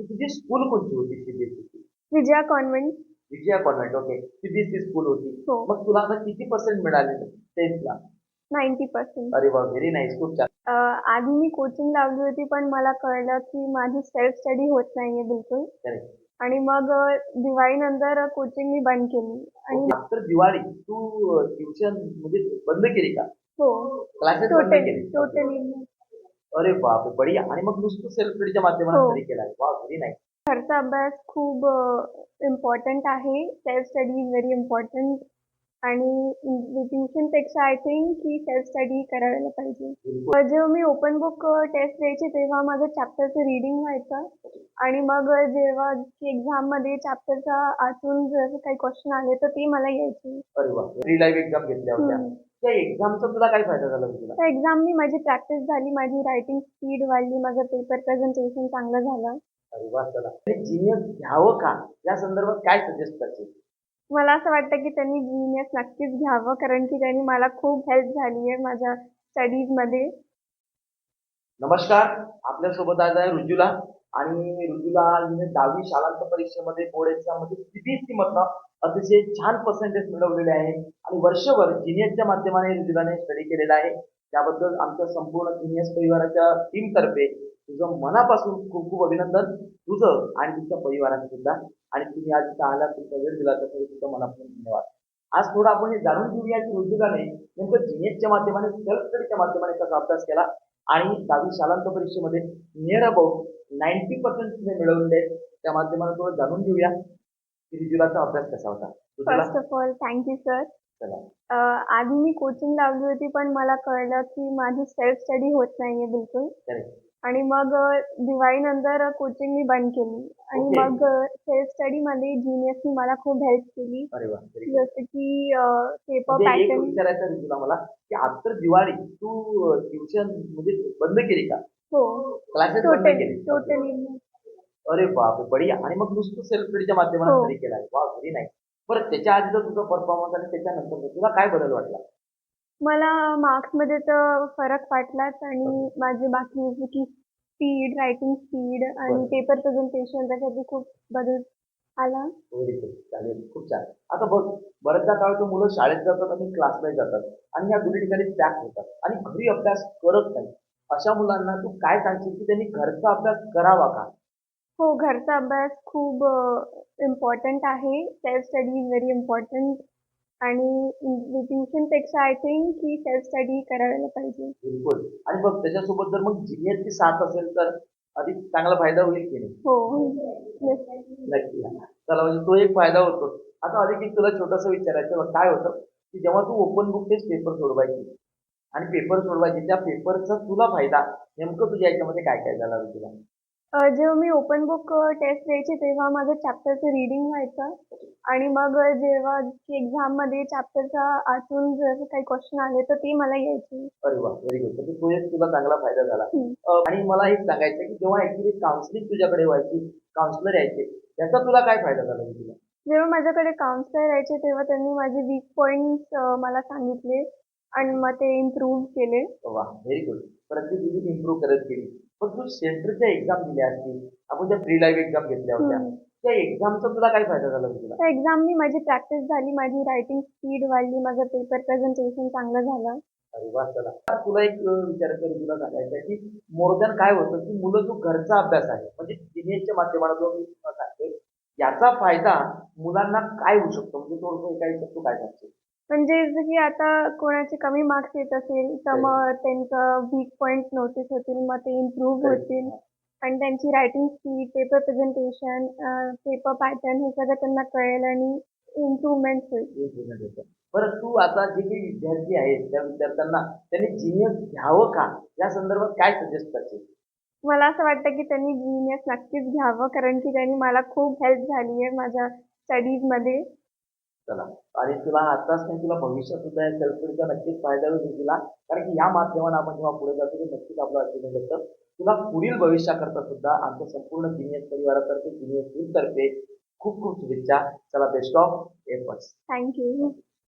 की तुझी स्कूल कोणती होती? सीबीएसईची Vijaya convent. Vijaya convent okay CBSE school होती. हो. मग तुला आता किती पर्सेंट मिळाले? टेन्थला नाईन्टी पर्सेंट अरे वा व्हेरी नाईस खूप छान. आधी मी कोचिंग लावली होती पण मला कळलं की माझी सेल्फ स्टडी होत नाहीये बिलकुल. Correct. आणि मग अ, दिवाळीनंतर कोचिंग मी बंद केली. आणि दिवाळी तू ट्युशन म्हणजे बंद केली का? हो. क्लासेस बंद टोटली केली. टोटली अरे बाप बढिया. आणि मग नुसतं सेल्फ स्टडीच्या माध्यमातून हो. केलाय. वा व्हेरी नाईस घरचा अभ्यास खूप इम्पॉर्टंट आहे. Self study is very important आणि ट्युशनपेक्षा आय थिंक की सेल्फ स्टडी करायला पाहिजे. बिलकुल. अ, जेव्हा मी ओपन बुक टेस्ट द्यायची तेव्हा माझं चॅप्टरचं रिडिंग व्हायचं. आणि मग जेव्हा एक्झाममध्ये चॅप्टरचा आतून जर काही क्वेश्चन आले तर ते मला यायचे. अरे वा फ्री लाईव्ह एक्झाम घेतल्या होत्या. हम्म. त्या एक्झामचा तुला काय फायदा झाला तुला. त्या एक्झामनी माझी प्रॅक्टिस झाली माझी रायटिंग स्पीड वाढली माझं पेपर प्रेझेंटेशन चांगलं झालं. अरे वा चला. जिनियस घ्यावं का? या संदर्भात काय सजेस्ट करशील? मला असं वाटतं की त्यांनी जीनियस नक्कीच घ्यावं कारण की त्यांनी मला खूप हेल्प झाली आहे माझ्या स्टडीजमध्ये नमस्कार. आपल्यासोबत आज आहे रुजुला आणि रुजुला हिने दहावी शालांत परीक्षेमध्ये बोर्ड एक्झाममध्ये सीबीएसई मधनं अतिशय छान पर्सेंटेज मिळवलेले आहे. आणि वर्षभर जिनियसच्या माध्यमाने रुजुलाने स्टडी केलेला आहे. त्याबद्दल आमच्या संपूर्ण जिनियस परिवाराच्या टीमतर्फे तुझं मनापासून खूप खूप अभिनंदन. तुझं आणि तुमच्या परिवाराचं सुद्धा. आणि तुम्ही आज इथं आला तुमचा वेळ दिला त्यासाठी तुझं मनापासून धन्यवाद. आज थोडं आपण हे जाणून घेऊया की रुजुलाने नेमकं जिनियसच्या माध्यमाने सेल्फ स्टडीच्या माध्यमाने त्याचा अभ्यास केला. आणि दहावी शालांत परीक्षेमध्ये नियर अबाउट नाईन्टी पर्सेंट तिने मिळवलेले आहेत. त्या माध्यमाने थोडं जाणून घेऊया. की रिजुलाचा अभ्यास कसा होता? First of all thank you sir चला. आधी मी कोचिंग लावली होती पण मला कळलं की माझी सेल्फ स्टडी होत नाहीये बिलकुल. आणि मग अ, दिवाळीनंतर कोचिंग मी बंद केली. आणि Okay. मग सेल्फ स्टडी मध्ये जिनियसनी मला खूप हेल्प केली. अरे वा very good. जसं की पेपर म्हणजे एक पॅटर्न विचारायचं आहे तुला मला की आफ्टर दिवाळी तू ट्युशन म्हणजे बंद केली का? हो. क्लासेस बंद टोटली केली. टोटली अरे बाप बढिया. आणि मग नुसतं सेल्फ स्टडीच्या माध्यमातून हो. स्टडी केलाय वा व्हेरी नाईस बरं त्याच्या आधीचा तुझा परफॉर्मन्स आणि त्याच्यानंतर तुला काय बदल वाटला? मला मार्क्समध्ये तर फरक वाटलाच आणि माझे बाकी जसे की स्पीड रायटिंग स्पीड आणि बरं. पेपर प्रेझेंटेशन त्याच्यासाठी खूप बदल आला. चालेल. खूप छान. आता बघ बऱ्याचदा काय होतं मुलं शाळेत जातात आणि क्लासला जातात आणि या दोन्ही ठिकाणी पॅक होतात आणि घरी अभ्यास करत नाही अशा मुलांना तू काय सांगशील की त्यांनी घरचा अभ्यास करावा का? हो घरचा अभ्यास खूप इम्पॉर्टंट आहे. Self study is very important आणि ट्युशनपेक्षा आय थिंक की सेल्फ स्टडी करायला पाहिजे. बिलकुल. आणि बघ त्याच्यासोबत जर मग जिनियरची साथ असेल तर अधिक चांगला फायदा होईल की नाही? हो. नक्की. चला म्हणजे तो एक फायदा होतो. आता अधिक एक तुला छोटस विचारायचं बघ, काय होतं की जेव्हा तू ओपन बुक टेस्ट पेपर सोडवायची आणि पेपर सोडवायचे त्या पेपरचा तुला फायदा नेमकं तुझ्या याच्यामध्ये काय काय झाला तुला? अ, जेव्हा मी ओपन बुक टेस्ट द्यायची तेव्हा माझं चॅप्टरचं रिडिंग व्हायचं. आणि मग जेव्हा एक्झाममध्ये चॅप्टरचा आतून जर काही क्वेश्चन आले तर ते मला यायचे. अरे वा व्हेरी गुड म्हणजे तो एक तुला चांगला फायदा झाला. हम्म. अं, आणि मला एक सांगायचं की जेव्हा ऍक्च्युली काउन्सिलिंग तुझ्याकडे व्हायची काउन्सिलर यायचे त्याचा तुला काय फायदा झाला तुला? जेव्हा माझ्याकडे काउन्सिलर यायचे तेव्हा त्यांनी माझे वीक पॉईंट्स मला सांगितले. आणि मग ते इम्प्रूव्ह केले. वा व्हेरी गुड प्रत्येक तुझी इम्प्रूव्ह करत गेली. पण तू सेंटरच्या एक्झाम दिल्या असतील. आपण ज्या फ्री लाईव्ह एक्झाम घेतल्या होत्या. हम्म. त्या एक्झामचा तुला काय फायदा झाला रे तुला? त्या एक्झामनी माझी प्रॅक्टिस झाली माझी रायटिंग स्पीड वाढली माझं पेपर प्रेझेंटेशन चांगलं झालं. अरे वा चला. आता तुला एक अं, विचारायचं आहे, तुला सांगायचं आहे की मोर दॅन काय होतं की मुलं जो घरचा अभ्यास आहे म्हणजे जिनियसच्या माध्यमातून मी तुला सांगते याचा फायदा मुलांना काय होऊ शकतो? म्हणजे थोडंसं काय तू काय सांगशील? म्हणजे जसं की आता कोणाचे कमी मार्क्स येत असेल तर मग त्यांचं वीक पॉईंट नोटीस होतील मग ते इम्प्रूव्ह होतील. आणि त्यांची writing speed paper presentation paper pattern हे सगळं त्यांना कळेल आणि इम्प्रूव्हमेंट होईल. तू आता जे काही विद्यार्थी आहेत त्या विद्यार्थ्यांना त्यांनी जिनियस घ्यावं का? या संदर्भात काय सजेस्ट करशील? मला असं वाटतं की त्यांनी जिनियस नक्कीच घ्यावं कारण की त्यांनी मला खूप हेल्प झाली आहे माझ्या स्टडीजमध्ये चला. आणि तुला आताच नाही तुला भविष्यात सुद्धा या सेल्फचा नक्कीच फायदा होईल तुला कारण की या माध्यमानं आपण जेव्हा पुढे जातो ते नक्कीच आपलं अचिव्हमेंट येतं तुला पुढील भविष्याकरता सुद्धा आमच्या संपूर्ण जिनियस परिवारातर्फे जिनियस टीमतर्फे खूप खूप शुभेच्छा. चला बेस्ट ऑफ एफर्ट्स थँक्यू